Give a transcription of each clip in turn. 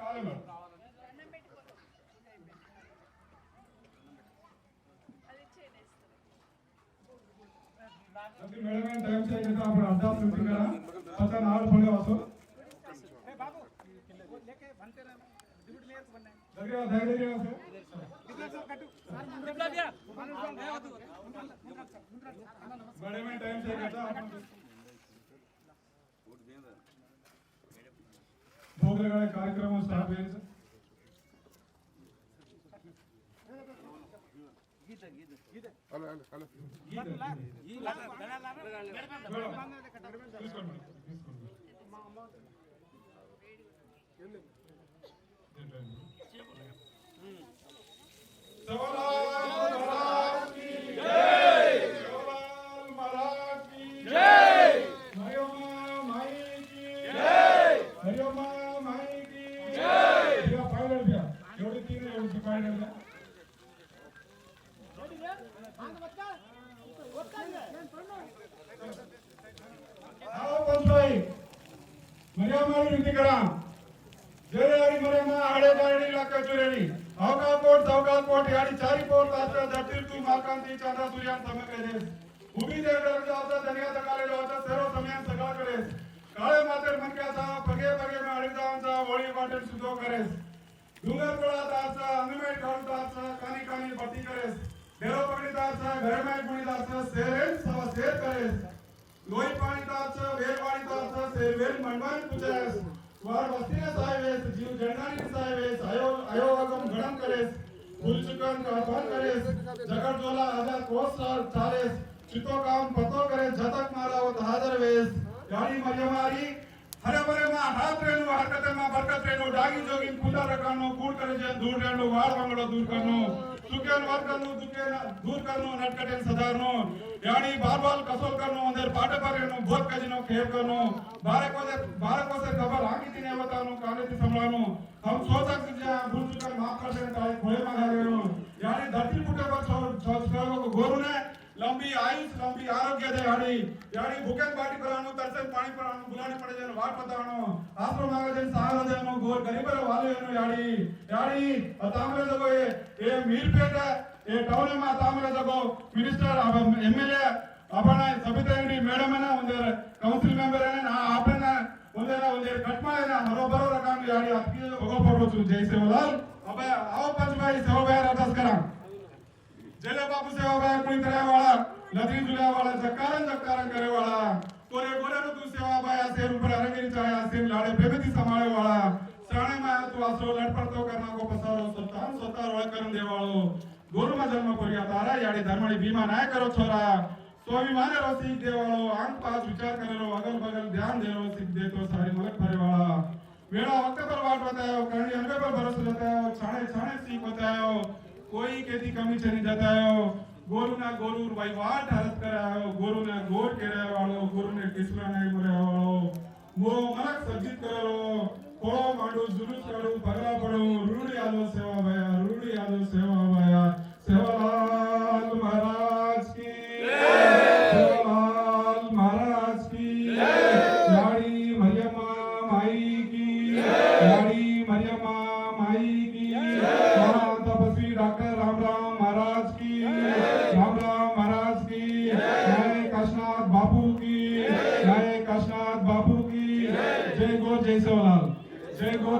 కాలంలో. अभी मैडम ने टाइम से कहता अपन अड्डा शूटिंग करा पता ना आठ पड़े वासो लग रहा है धैर्य वासो मैडम ने टाइम से कहता పోగలగానే కార్యక్రమం స్టార్ట్ అయింది సార్. సవాలా ಮರ್ಯಾಮ ವಿನಂತಿಗಳ జోరేవారి మరేమో ఆడేదారిని లక్క చూరని అవకా కోట్ సౌకా కోట్ యాడి చారి పోర్ తాత్ర దట్టిల్ తు మాకాంతి చంద్ర సూర్యం సమకరే భూమి దేవడర్ జాత దనియా తకాలే లోత సర్వ సమయం సకాకరే కాళే మాతర్ మన్ క్యా సా పగే పగే మే అడిదాం సా ఓళి వాటర్ సుదో కరేస్ डुंगर पळा ताचा अंगमेट काढू ताचा कानी कानी बट्टी करेस डेरो पगडी ताचा घरे माय गुणी ताचा सेरेन सवा सेर करेस लोई पाणी ताचा वेल वाणी ताचा सेर वेल मनमान पुजास वार वस्तीने सायवेस जीव जळणारी सायवेस आयो आयोगम गणम करेस फुलचुकन काढपान करेस जगत जोला हजार कोस चालेस चितो काम पतो करेस जतक मारावत हाजर वेस यानी मरियमारी हरे बरे ಹರಬರನ ಹಾತ್ರೇನು ಹರಕತನ ಬರಕತೇನು ಡಾಗಿ ಜೋಗಿನ್ ಕುಂದಾರ ಕಾಣು ಕೂಡ್ಕಣಜ ದೂರ್ಡೇನು ವಾರ್ವಂಗಳ ದೂರ್ಕನು ತುಕೇನ್ ವಾರ್ಕನು ತುಕೇನ ದೂರ್ಕನು ನಟ್ಕಟೇನ್ ಸದಾರ್ನು ಯಾಣಿ ಬಾರ್ಬಾಲ್ ಕಸೋಲ್ಕನು ಒಂದೇರ್ ಪಾಠ ಬರೇನು ಬೋರ್ ಕಜಿನು ಕೇಳ್ಕನು ಬಾರಕೋದೆ ಬಾರಕೋದೆ ಕಬರ್ ಆಗಿದ್ದೀನಿ ಅವತಾನು ಕಾಲೇಜಿ ಸಂಬಳನು ಹಮ್ ಸೋತಕ್ ಭೂಮಿಕ ಮಾಪರ್ಷನ್ ಕಾಯಿ ಭಯ ಮಗಾರೇನು ಯಾಣಿ ಧರ್ತಿ ಪುಟ್ಟ ಬರ್ ಸೌ ಸೌ ಗೋರುನೇ લાંબી આયુષ લાંબી આરોગ્ય દે હાડી યારી ભૂખન બાટી પરાનો તરસન પાણી પરાનો ગુલાની પડે જન વાટ પતાણો આશ્રો માગે જન સહારો દેનો ગોર ગરીબર વાલેનો યારી યારી તામરે જગો એ એ મીરપેટ है ना માં काउंसिल ಜಗೋ ಮಿನಿಸ್ಟರ್ ಎಮ್ಎಲ್ಎ ಅವನ ಸಬಿತಾ ಇಂಡಿ ಮೇಡಮ್ ಅನ್ನ ಒಂದು ಕೌನ್ಸಿಲ್ ಮೆಂಬರ್ ಅನ್ನ ಆಪನ್ನ ಒಂದೇನ ಒಂದೇ ಕಟ್ ಮಾಡಿನ ಹರೋಬರೋ ರಕಾಂಗ್ ಯಾಡಿ ಅಕ್ಕಿ ಭಗೋ ಪರ್ವತು ಜೈ ಸೇವಲಾಲ್ ಅಬ್ಬ ಆವ ಪಂಚಬಾಯಿ ಸೇವಬಾಯಿ ರಥಸ್ಕರ जेले बापू से होगा पूरी तरह वाला लतरी दुलिया वाला जकार जकार करे वाला कोरे कोरे रो तू सेवा पाया से ऊपर रंग नहीं चाहा से लाड़े बेबती समाले वाला सराने में आया तू आसरो लड़ पड़तो करना को पसारो, सुल्तान सुल्तान रोय करन दे वालो गुरु में जन्म तारा, याड़ी धर्मणी भीमा करो अगल बगल ध्यान दे रो वाला पर बतायो कोई केदी कमी छनी जतायो गोरु ना गोरु भाई वाट हरत करायो गोरु ना गोर केराय वाळो गोरु ने किसरा नाही मरे वाळो मो मलक सज्जित करेलो कोळो मांडू जुलूस काढू पगला पडू रूढी आलो सेवा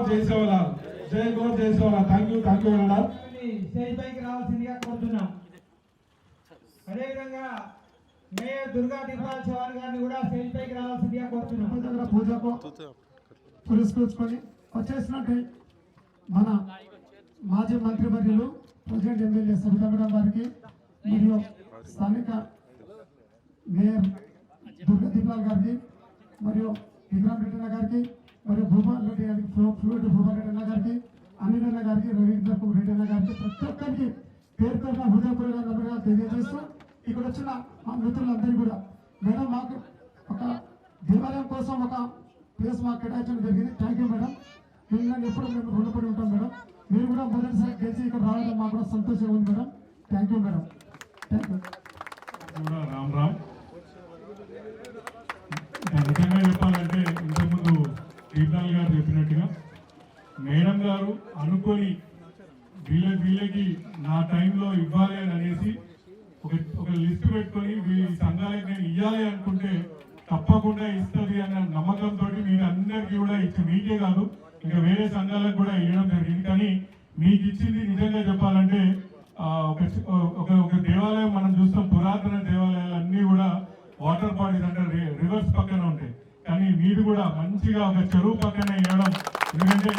గోర్ చేసేవాళ్ళ. జై గోర్ చేసేవాళ్ళ. Thank you thank you madam. Stage పైకి రావాల్సిందిగా కోరుతున్నాం. అదేవిధంగా మేయర్ దుర్గా దీపాల్ చౌహాన్ గారిని కూడా స్టేజ్ పైకి రావాల్సిందిగా కోరుతున్నాం. పూజకు పురస్కరించుకొని వచ్చేసినట్టు మన మాజీ మంత్రి మంత్రివర్యులు ప్రెసిడెంట్ ఎమ్మెల్యే సబితా మేడం గారికి మరియు స్థానిక మేయర్ దుర్గా దీపాల్ గారికి మరియు విక్రమ్ రెడ్డి గారికి మరియు భూపాల్ రెడ్డి గారికి ఫ్లూట్ ఫ్లూయిడ్ భూపాల్ రెడ్డి అన్న గారికి అనిల్ అన్న గారికి రవీంద్ర కుమార్ రెడ్డి అన్న గారికి ప్రతి ఒక్కరికి పేరు పేరున హృదయపూర్వక తెలియజేస్తూ ఇక్కడ వచ్చిన మా మిత్రులందరికీ కూడా మేడం మాకు ఒక దేవాలయం కోసం ఒక ప్లేస్ మాకు కేటాయించడం జరిగింది. Thank you madam. మిమ్మల్ని ఎప్పుడు మేము రుణపడి ఉంటాం మేడం. మీరు కూడా మొదటిసారి గెలిచి ఇక్కడ రావడం మాకు కూడా సంతోషంగా ఉంది madam. Thank you madam. Thank you కూడా రామ్ రామ్ నిజంగా చెప్పాలంటే ఇంతకుముందు టీప్లా శ్రీకాంత్ గారు చెప్పినట్టుగా గారు అనుకొని వీళ్ళ వీళ్ళకి నా టైంలో ఇవ్వాలి అని అనేసి ఒక ఒక లిస్ట్ పెట్టుకొని వీళ్ళ సంఘాలకు నేను ఇవ్వాలి అనుకుంటే తప్పకుండా ఇస్తుంది అన్న నమ్మకంతో మీరు అందరికీ కూడా ఇచ్చి మీకే కాదు ఇంకా వేరే సంఘాలకు కూడా ఇవ్వడం జరిగింది. కానీ మీకు ఇచ్చింది నిజంగా చెప్పాలంటే ఒక ఒక దేవాలయం మనం చూస్తాం పురాతన దేవాలయాలు అన్నీ కూడా వాటర్ బాడీస్ అంటే రి- రివర్స్ పక్కన ఉంటాయి. కానీ మీరు కూడా మంచిగా ఒక చెరువు పక్కన ఇవ్వడం ఎందుకంటే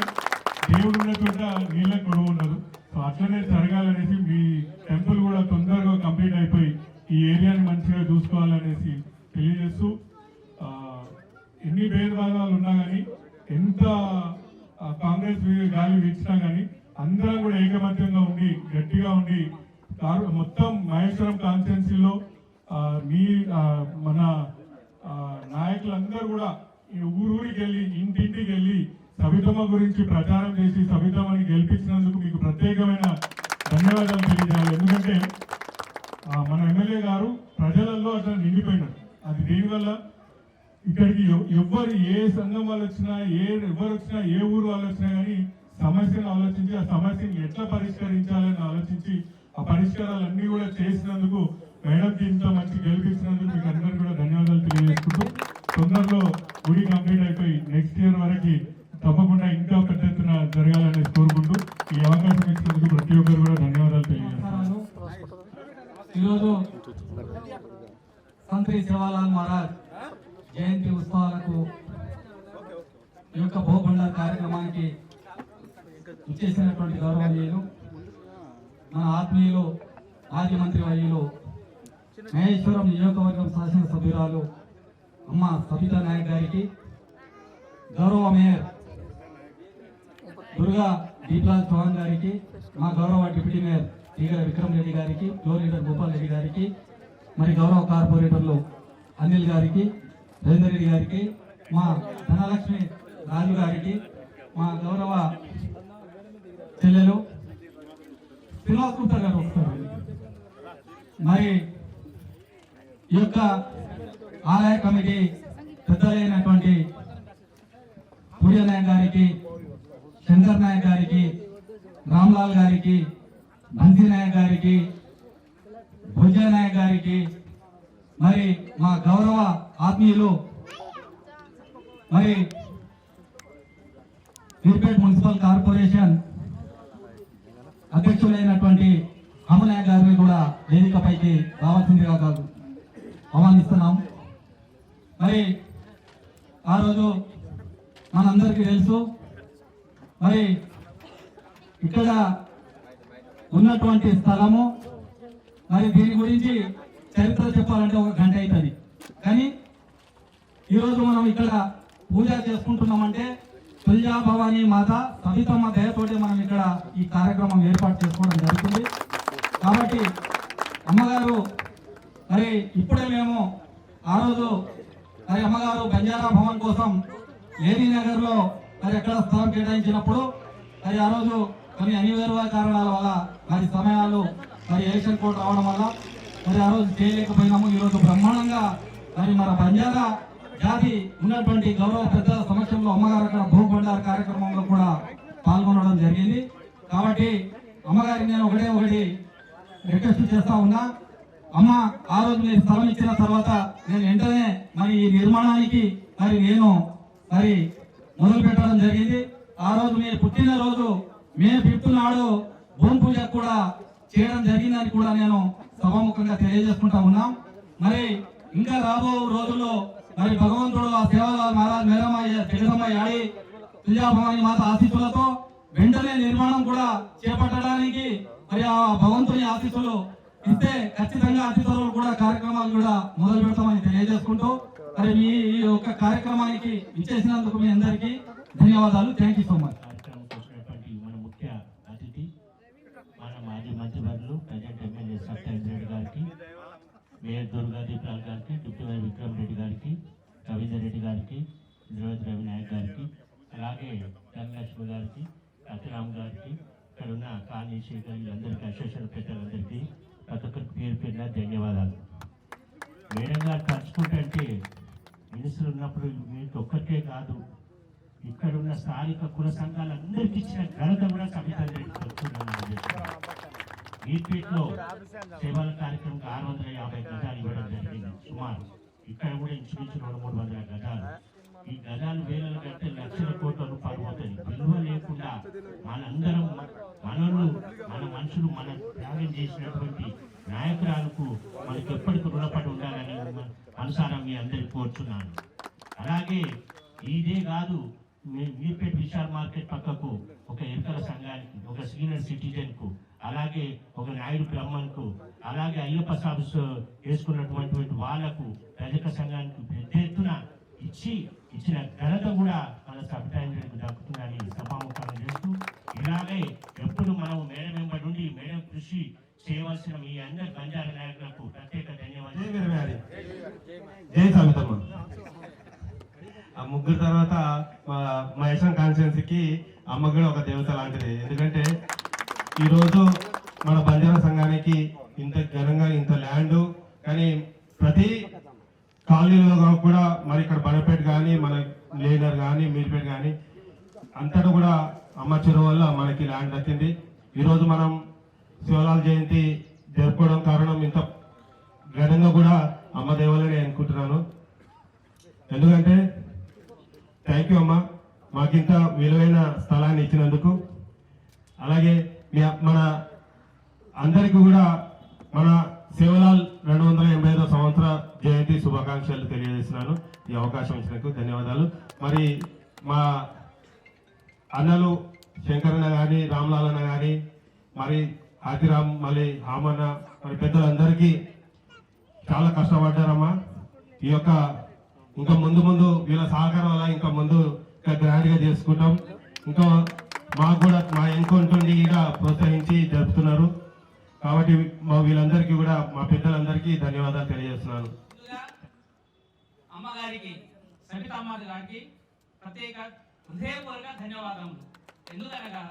దేవుడు ఉన్న చోట నీళ్ళ గొడవ ఉండదు సో అట్లనే జరగాలనేసి మీ టెంపుల్ కూడా తొందరగా కంప్లీట్ అయిపోయి ఈ ఏరియాని మంచిగా చూసుకోవాలనేసి తెలియజేస్తూ ఆ, ఎన్ని భేదభాగాలు ఉన్నా కానీ ఎంత ఆ, కాంగ్రెస్ వీ- గాలి వీచినా కానీ అందరం కూడా ఏకమత్యంగా ఉండి గట్టిగా ఉండి కారు- మొత్తం మహేశ్వరం కాన్స్టిట్యున్సీలో ఆ, మీ ఆ, మన ఆ, నాయకులందరూ కూడా ఈ ఊరూరికి వెళ్ళి ఇంటింటికి వెళ్ళి సవితమ్మ గురించి ప్రచారం చేసి సవితమ్మని గెలిపించినందుకు మీకు ప్రత్యేకమైన ధన్యవాదాలు తెలియజేయాలి. ఎందుకంటే మన ఎమ్మెల్యే గారు ప్రజలలో అట్లా నిండిపోయినారు. అది దేనివల్ల? ఇక్కడికి ఎవ్వరు ఏ సంఘం వాళ్ళు వచ్చినా ఏ ఎవరు వచ్చినా ఏ ఊరు వాళ్ళు వచ్చినా కానీ సమస్యను ఆలోచించి ఆ సమస్యను ఎట్లా పరిష్కరించాలని ఆలోచించి ఆ పరిష్కారాలన్నీ కూడా చేసినందుకు మేడం ఇంత మంచి గెలిపించినందుకు మీకు అందరికీ కూడా ధన్యవాదాలు తెలియజేసుకుంటూ తొందరలో గుడి కంప్లీట్ అయిపోయి నెక్స్ట్ ఇయర్ వరకు తప్పకుండా ఇంకా పెద్ద ఎత్తున జరగాలని కోరుకుంటూ ఈ అవకాశం ఇచ్చినందుకు ప్రతి ఒక్కరు కూడా ధన్యవాదాలు తెలియజేస్తున్నాను ఈరోజు సంత్రి శివాలాల్ మహారాజ్ జయంతి ఉత్సవాలకు ఈ యొక్క భూభండార్ కార్యక్రమానికి ఇచ్చేసినటువంటి గౌరవనీయులు మన ఆత్మీయులు మాజీ మంత్రి వర్యులు మహేశ్వరం నియోజకవర్గం శాసనసభ్యురాలు అమ్మ సబితా నాయక్ గారికి గౌరవ మేయర్ దుర్గా దీప్లాల్ చౌహాన్ గారికి మా గౌరవ డిప్యూటీ మేయర్ టీగల విక్రమ్ రెడ్డి గారికి ఫ్లోర్ లీడర్ గోపాల్ రెడ్డి గారికి మరి గౌరవ కార్పొరేటర్లు అనిల్ గారికి రవీందర్ రెడ్డి గారికి మా ధనలక్ష్మి రాజు గారికి మా గౌరవ చెల్లెలు శ్రీనివాస్ గుప్తా గారు వస్తారు. మరి ఈ యొక్క ఆలయ కమిటీ పెద్దలైనటువంటి సూర్య నాయక్ గారికి శంకర్ నాయక్ గారికి రామ్లాల్ గారికి బంతి నాయక్ గారికి భుజ నాయక్ గారికి మరి మా గౌరవ ఆత్మీయులు మరి మీర్పేట్ మున్సిపల్ కార్పొరేషన్ అధ్యక్షులైనటువంటి అమనాయక్ గారిని కూడా వేదికపైకి రావాల్సిందిగా కాదు ఆహ్వానిస్తున్నాం. మరి ఆ రోజు మనందరికీ తెలుసు. మరి ఇక్కడ ఉన్నటువంటి స్థలము మరి దీని గురించి చరిత్ర చెప్పాలంటే ఒక గంట అవుతుంది. కానీ ఈరోజు మనం ఇక్కడ పూజ చేసుకుంటున్నామంటే తుల్జా భవానీ మాత సవితమ్మ దయతోటి మనం ఇక్కడ ఈ కార్యక్రమం ఏర్పాటు చేసుకోవడం జరుగుతుంది. కాబట్టి అమ్మగారు మరి ఇప్పుడే మేము ఆ రోజు మరి అమ్మగారు బంజారా భవన్ కోసం లేడీ నగర్లో మరి ఎక్కడ స్థలం కేటాయించినప్పుడు మరి ఆ రోజు కొన్ని అనివార్య కారణాల వల్ల మరి సమయాలు మరి ఎలక్షన్ కోడ్ రావడం వల్ల మరి ఆ రోజు చేయలేకపోయినాము. ఈ రోజు బ్రహ్మాండంగా మరి మన బంజారా జాతి ఉన్నటువంటి గౌరవ పెద్దల సమక్షంలో అమ్మగారు అక్కడ భూభండార కార్యక్రమంలో కూడా పాల్గొనడం జరిగింది. కాబట్టి అమ్మగారికి నేను ఒకటే ఒకటి రిక్వెస్ట్ చేస్తా ఉన్నా. అమ్మ ఆ రోజు మీరు స్థలం ఇచ్చిన తర్వాత నేను వెంటనే మరి ఈ నిర్మాణానికి మరి నేను మరి మొదలు పెట్టడం జరిగింది. ఆ రోజు మీరు పుట్టినరోజు మే ఫిఫ్త్ నాడు భూమి పూజ కూడా చేయడం జరిగిందని కూడా నేను సభాముఖంగా తెలియజేసుకుంటా ఉన్నాం. మరి ఇంకా రాబో రోజుల్లో మరి భగవంతుడు ఆ సేవల మహారాజ్ మేరమయ్య జగదమ్మయ్య ఆడి తుల్యాభవాని మాత ఆశీస్సులతో వెంటనే నిర్మాణం కూడా చేపట్టడానికి మరి ఆ భగవంతుని ఆశీస్సులు ఇస్తే ఖచ్చితంగా అతి త్వరలో కూడా కార్యక్రమాలు కూడా మొదలు పెడతామని తెలియజేసుకుంటూ మరి మీ ఈ యొక్క కార్యక్రమానికి ఇచ్చేసినందుకు మీ అందరికీ ధన్యవాదాలు. థ్యాంక్ యూ సో మచ్ మన ముఖ్య అతిథి మన మాజీ మంత్రివర్యులు ప్రజెంట్ ఎమ్మెల్యే సత్యేంద్ర రెడ్డి గారికి మేయర్ దుర్గా దీపాల్ గారికి డిప్యూటీ మేయర్ విక్రమ్ రెడ్డి గారికి రవీందర్ రెడ్డి గారికి ద్రౌపది రవి నాయక్ గారికి అలాగే ధనలక్ష్మి గారికి అతిరామ్ గారికి ఇక్కడ ఉన్న కాళీ శేఖర్ వీళ్ళందరికీ అసోసియేషన్ పెద్దలందరికీ ప్రతి ఒక్కరికి పేరు పేరున ధన్యవాదాలు. మేడం గారు తలుచుకుంటే మినిస్టర్ ఉన్నప్పుడు మీకు ఒక్కటే కాదు ఇక్కడ ఉన్న స్థానిక కుల సంఘాలందరికీ ఇచ్చిన ఘనత కూడా సబితా రెడ్డికి సేవల కార్యక్రమం ఆరు వందల యాభై గజాలు ఇవ్వడం జరిగింది. సుమారు ఇక్కడ కూడా ఇంచుమించు రెండు మూడు వందల గజాలు. ఈ గజాలు వేల కంటే లక్షల కోట్ల రూపాయలు పోతుంది విలువ లేకుండా మనందరం మనలు మన మనుషులు మన త్యాగం చేసినటువంటి నాయకురాలకు మనకి ఎప్పటికీ రుణపడి ఉండాలని అనుసారం మీ అందరికి కోరుచున్నాను. అలాగే ఇదే కాదు మీర్పేట్ విశాల్ మార్కెట్ పక్కకు ఒక ఎరుకల సంఘానికి ఒక సీనియర్ సిటిజన్కు అలాగే ఒక నాయుడు బ్రహ్మన్కు అలాగే అయ్యప్ప సాబు వేసుకున్నటువంటి వాళ్ళకు రజక సంఘానికి పెద్ద ఎత్తున ఇచ్చి ఇచ్చిన ఘనత కూడా మన సబ్టాయింట్కు దక్కుతుందని సభాముఖంగా చేస్తూ ఇలాగే ఎప్పుడు మనం మేడం వెంబడి ఉండి మేడం కృషి చేయవలసిన మీ అందరి బంజారా నాయకులకు ప్రత్యేక ధన్యవాదాలు. ఆ ముగ్గురు తర్వాత మా మహేశం కాన్స్టిట్యున్సీకి అమ్మ కూడా ఒక దేవత లాంటిది. ఎందుకంటే ఈరోజు మన బంజారా సంఘానికి ఇంత ఘనంగా ఇంత ల్యాండ్ కానీ ప్రతి కాలనీలో కూడా మరి ఇక్కడ బనపేట కానీ మన లేనర్ కానీ మీర్పేట కానీ అంతటా కూడా అమ్మ చెరువు వల్ల మనకి ల్యాండ్ దక్కింది. ఈరోజు మనం శివలాల జయంతి జరుపుకోవడం కారణం ఇంత ఘనంగా కూడా అమ్మ దేవాలని అనుకుంటున్నాను. ఎందుకంటే థ్యాంక్ యూ అమ్మ మాకింత విలువైన స్థలాన్ని ఇచ్చినందుకు. అలాగే మన అందరికీ కూడా మన శివలాల్ రెండు వందల ఎనభై ఐదో సంవత్సర జయంతి శుభాకాంక్షలు తెలియజేస్తున్నాను. ఈ అవకాశం ఇచ్చినందుకు ధన్యవాదాలు. మరి మా అన్నలు శంకరన్న కానీ రామ్లాల్ అన్న కానీ మరి ఆదిరామ్ మళ్ళీ హామన్న మరి పెద్దలందరికీ చాలా కష్టపడ్డారమ్మా. ఈ యొక్క ఇంకా ముందు ముందు వీళ్ళ సహకారం వల్ల ఇంకా ముందు ఇంకా గ్రాండ్గా చేసుకుంటాం. ఇంకా మాకు కూడా మా ఎంకొంటుండి కూడా ప్రోత్సహించి జరుపుతున్నారు. కాబట్టి మా వీళ్ళందరికీ కూడా మా పెద్దలందరికీ ధన్యవాదాలు తెలియజేస్తున్నాను. అమ్మగారికి అమ్మగారికి సవితమ్మ గారికి ప్రత్యేక హృదయపూర్వక ధన్యవాదములు. ఎందుకనగా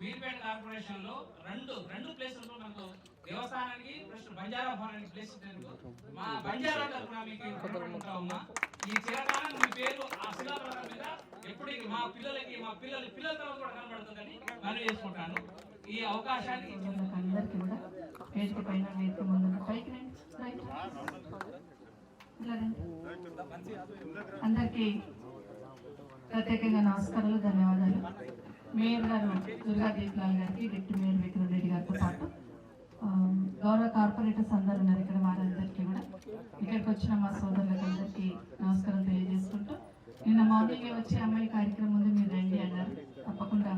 వీర్పేట కార్పొరేషన్లో రెండు రెండు ప్లేసులు మనకు దేవస్థానానికి ప్లస్ బంజారా భవనానికి ప్లేస్ మా బంజారా తరఫున మీకు ఈ చిరకాలం మీ పేరు ఆ శిలాఫలకం మీద ఎప్పటికీ మా పిల్లలకి మా పిల్లల పిల్లల తర్వాత కూడా కనబడుతుందని మనం చేసుకుంటాను. ఈ అవకాశాన్ని అందరికీ కూడా వేదిక పైన వేదిక ముందు పైకి అందరికీ ప్రత్యేకంగా నమస్కారాలు ధన్యవాదాలు. మేయర్ గారు దుర్గా దీప్లాల్ గారికి డిప్యూటీ మేయర్ విక్రమ్ రెడ్డి గారితో పాటు గౌరవ కార్పొరేటర్స్ అందరు ఉన్నారు ఇక్కడ వారందరికీ కూడా ఇక్కడికి వచ్చిన మా సోదరులకు అందరికీ నమస్కారం తెలియజేసుకుంటూ నిన్న మార్నింగ్ వచ్చి అమ్మాయి కార్యక్రమం ఉంది మీరు రండి అన్నారు. తప్పకుండా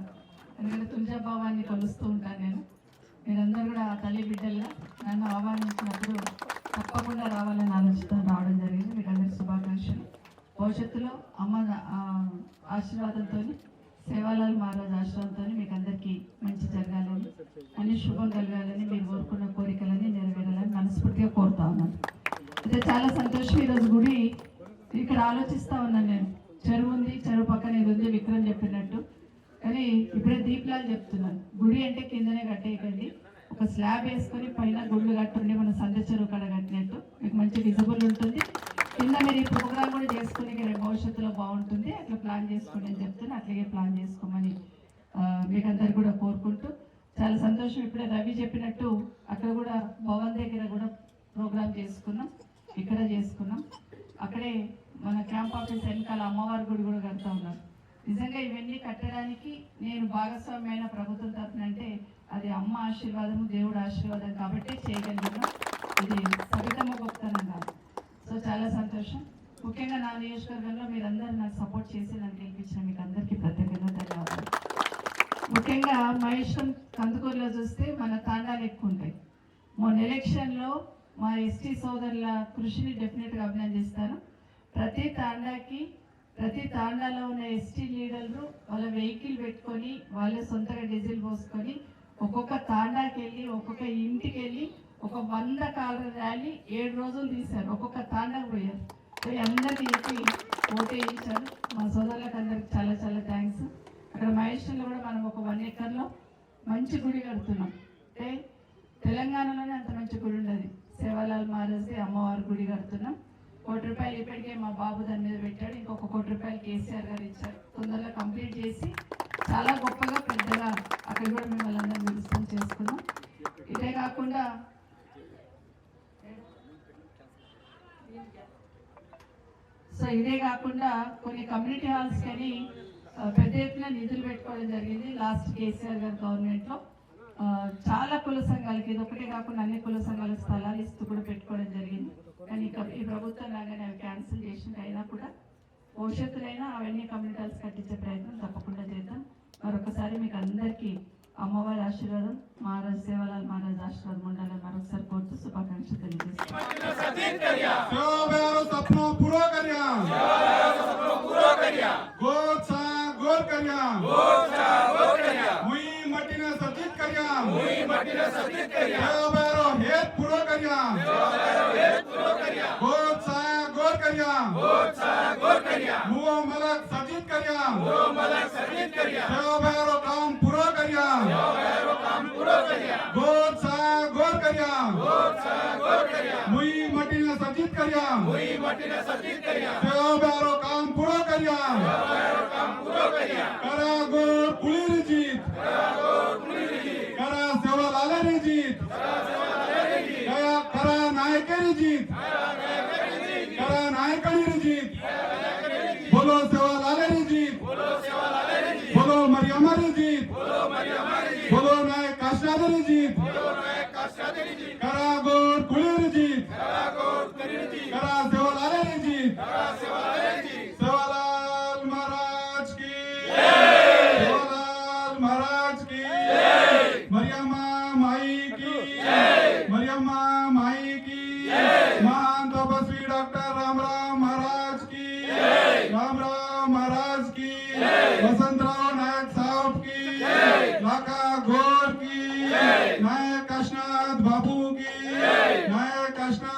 ఎందుకంటే తులజా భావాన్ని ఉంటాను నేను. మీరందరూ కూడా ఆ తల్లి బిడ్డల్లా నన్ను ఆహ్వానించినప్పుడు తప్పకుండా రావాలని ఆలోచిస్తూ రావడం జరిగింది. మీకు శుభాకాంక్షలు. భవిష్యత్తులో అమ్మ ఆశీర్వాదంతో సేవాలాల్ మహారాజ్ ఆశ్రమంతో మీకు అందరికీ మంచి జరగాలని అన్ని శుభం కలగాలని మీరు కోరుకున్న కోరికలని నెరవేరాలని మనస్ఫూర్తిగా కోరుతా ఉన్నాను. అయితే చాలా సంతోషం ఈరోజు గుడి. ఇక్కడ ఆలోచిస్తా ఉన్నాను నేను. చెరువు ఉంది చెరువు పక్కన ఇది ఉంది విక్రమ్ చెప్పినట్టు. కానీ ఇప్పుడే దీప్లాల్ చెప్తున్నారు. గుడి అంటే కిందనే కట్టేయకండి. ఒక స్లాబ్ వేసుకొని పైన గుళ్ళు కట్టుండి మన సంద కాడ కడ కట్టినట్టు. మీకు మంచి విజిబుల్ ఉంటుంది. కింద మీరు ఈ ప్రోగ్రామ్ కూడా చేసుకుని భవిష్యత్తులో బాగుంటుంది. అట్లా ప్లాన్ చేసుకోండి అని చెప్తున్నా. అట్లాగే ప్లాన్ చేసుకోమని మీకు అందరు కూడా కోరుకుంటూ. చాలా సంతోషం. ఇప్పుడే రవి చెప్పినట్టు అక్కడ కూడా భవన్ దగ్గర కూడా ప్రోగ్రామ్ చేసుకున్నాం. ఇక్కడ చేసుకున్నాం. అక్కడే మన క్యాంప్ ఆఫీస్ వెనకాల అమ్మవారి గుడి కూడా కడతా ఉన్నారు. నిజంగా ఇవన్నీ కట్టడానికి నేను భాగస్వామ్యమైన ప్రభుత్వం తరఫున అంటే అది అమ్మ ఆశీర్వాదము దేవుడు ఆశీర్వాదం కాబట్టి చేయగలిగినాం ఇది సవితమ్మ గొప్పతనం కాదు. సో చాలా సంతోషం. ముఖ్యంగా నా నియోజకవర్గంలో మీరందరూ నాకు సపోర్ట్ చేసి నన్ను గెలిపించిన మీకు అందరికీ ప్రత్యేకంగా ధన్యవాదాలు. ముఖ్యంగా మహేశ్వరం కందుకూరులో చూస్తే మన తాండాలు ఎక్కువ ఉంటాయి. మొన్న ఎలక్షన్లో మా ఎస్టీ సోదరుల కృషిని డెఫినెట్గా అభినందిస్తాను. ప్రతి తాండాకి ప్రతి తాండాలో ఉన్న ఎస్టీ లీడర్లు వాళ్ళ వెహికల్ పెట్టుకొని వాళ్ళే సొంతగా డీజిల్ పోసుకొని ఒక్కొక్క తాండాకి వెళ్ళి ఒక్కొక్క ఇంటికి వెళ్ళి ఒక వంద కాల ర్యాలీ ఏడు రోజులు తీశారు. ఒక్కొక్క తాండాకు పోయారు. పోయి అందరికీ చెప్పి ఓటేయించారు మా సోదరులకు అందరికి చాలా చాలా థ్యాంక్స్ అక్కడ మహేశ్వరంలో కూడా మనం ఒక వన్ ఎకర్లో మంచి గుడి కడుతున్నాం. అంటే తెలంగాణలోనే అంత మంచి గుడి ఉండదు. సేవాలాల్ మహారాజ్ది అమ్మవారి గుడి కడుతున్నాం. రూపాయలు ఇప్పటికే మా బాబు దాని మీద పెట్టాడు. ఇంకొక కోటి రూపాయలు కేసీఆర్ గారు ఇచ్చారు. తొందరగా కంప్లీట్ చేసి చాలా గొప్పగా పెద్దగా అక్కడ కూడా మిమ్మల్ని అందరం పిలుస్తాం చేసుకున్నాం. ఇదే కాకుండా సో ఇదే కాకుండా కొన్ని కమ్యూనిటీ హాల్స్ కానీ పెద్ద ఎత్తున నిధులు పెట్టుకోవడం జరిగింది లాస్ట్ కేసీఆర్ గారు గవర్నమెంట్లో. చాలా కుల సంఘాలకి ఇది ఒకటే కాకుండా అన్ని కుల సంఘాలకు స్థలాలు ఇస్తూ కూడా పెట్టుకోవడం జరిగింది. కానీ ఇక ఈ ప్రభుత్వం రాగానే అవి క్యాన్సిల్ చేసిన అయినా కూడా భవిష్యత్తులైనా అవన్నీ కమ్యూనిటీ హాల్స్ కట్టించే ప్రయత్నం తప్పకుండా చేద్దాం. మరొకసారి మీకు అందరికీ అమ్మవారి ఆశీర్వాదం మహారాజ్ సేవలాల్ మహారాజ్ ఆశీర్వాదం ఉండాలని మరొకసారి కోరుతూ శుభాకాంక్షలు తెలియజేస్తాను સજીત કર્યા સેવા બેરો હેત પૂરો કર્યા ગોર સા ગોર કર્યા મુઓ મલક સજીત કર્યા સેવા બેરો કામ પૂરો કર્યા ગોર સા ગોર કર્યા મુઈ મટીને સજીત કર્યા મુઈ મટીને સજીત કર્યા સેવા બેરો કામ પૂરો કર્યા કરા ગોર પુલીરી જીત জবাব আলেরই জিত জয়া করা নায়কেরই জিত করা নায়ক डॉक्टर रामराव महाराज की रामराव महाराज की वसंतराव नायक साहब की लाका घोर की नायक काशनाथ बाबू की नायक काशनाथ